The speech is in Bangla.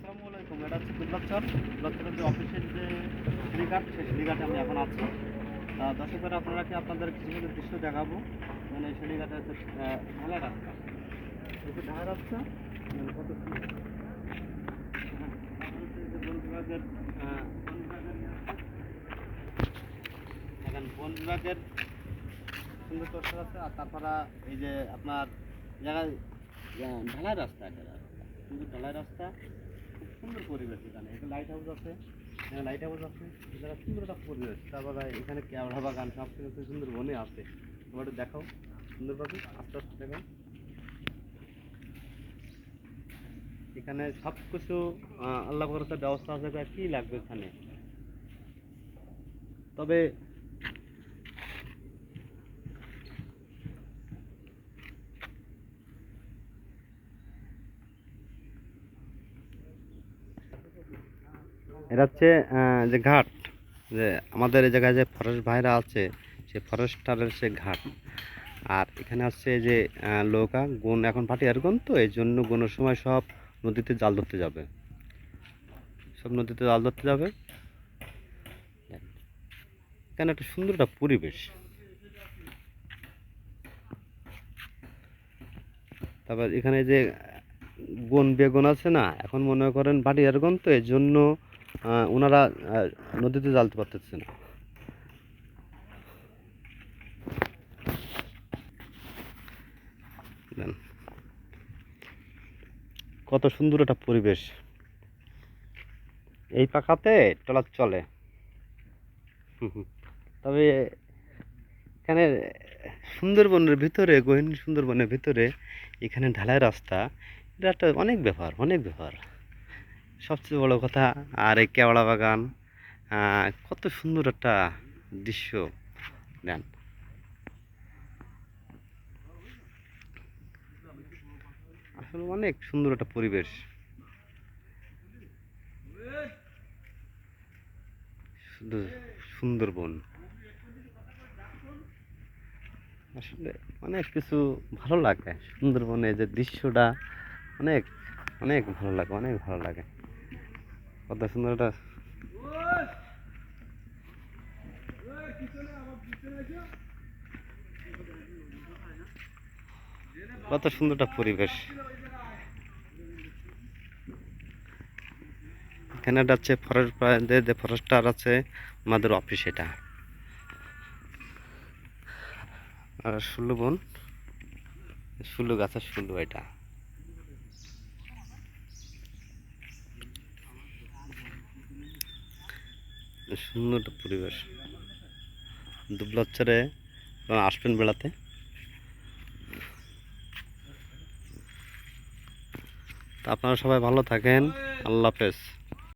আসসালামু আলাইকুম। এটা হচ্ছে দুর্গাচর দুর্গাচরের যে অফিসের যে শ্রীঘাট সেই শ্রীঘাটে আমি এখন আছি। দর্শকেরা আপনারা কি আপনাদের কিছু কিছু দৃশ্য দেখাবো? মানে শ্রীঘাটে হচ্ছে ঢালাই রাস্তা। যে ঢালাই রাস্তা মানে কত। হ্যাঁ, হচ্ছে যে বন বিভাগের সুন্দর চর্চা আছে আর তারপরে এই যে আপনার জায়গায় ঢালাই রাস্তা একটা সুন্দর ঢালাই রাস্তা। পরিবেশ এখানে। এখানে লাইট হাউস আছে, এখানে লাইট হাউস আছে, এখানে সুন্দর একটা পরিবেশ তারপরে এখানে ক্যামেরা বাগান, সব কিছু সুন্দর বনে আছে। তোমার দেখাও, সুন্দরভাবে, আস্তে আস্তে দেখাও। এখানে সব কিছু আল্লাহ ব্যবস্থা আছে কি লাগবে এখানে? তবে এটা হচ্ছে যে ঘাট, যে আমাদের এই জায়গায় যে ফরেস্ট ভাইরা আছে, সে ফরেস্টারের সে ঘাট। আর এখানে আসছে যে নৌকা, গুণ এখন ভাটিয়ার গুণ তো, এই জন্য গুণের সময় সব নদীতে জাল ধরতে যাবে। সব নদীতে জাল ধরতে যাবে। এখানে একটা সুন্দর একটা পরিবেশ। তারপর এখানে যে গন বেগুন আছে না, এখন মনে করেন ভাটিয়ার গন তো, এই জন্য ওনারা নদীতে জ্বালতে পারতেছে না। কত সুন্দর একটা পরিবেশ। এই পাখাতে ট্রলার চলে। তবে এখানে সুন্দরবনের ভিতরে, গহীন সুন্দরবনের ভিতরে এখানে ঢালাই রাস্তা, এটা একটা অনেক ব্যাপার অনেক ব্যাপার। সবচেয়ে বড় কথা, আর এই কেওড়া বাগান কত সুন্দর একটা দৃশ্য, দেন। আসলে অনেক সুন্দর একটা পরিবেশ। সুন্দরবন। আসলে অনেক কিছু ভালো লাগে। সুন্দরবনে যে দৃশ্যটা অনেক অনেক ভালো লাগে, অনেক ভালো লাগে। কত সুন্দর একটা কত সুন্দর একটা পরিবেশ। এখানে একটা হচ্ছে ফরেস্ট যে ফরেস্টার আছে, আমাদের অফিস এটা। আর শুল্লু বন, শুল্লু গাছের শুল্লু এটা। সুন্দর পরিবেশ। দুবলাচ্ছরে আসবেন বেড়াতে। তা আপনারা সবাই ভালো থাকেন। আল্লাহ হাফেজ।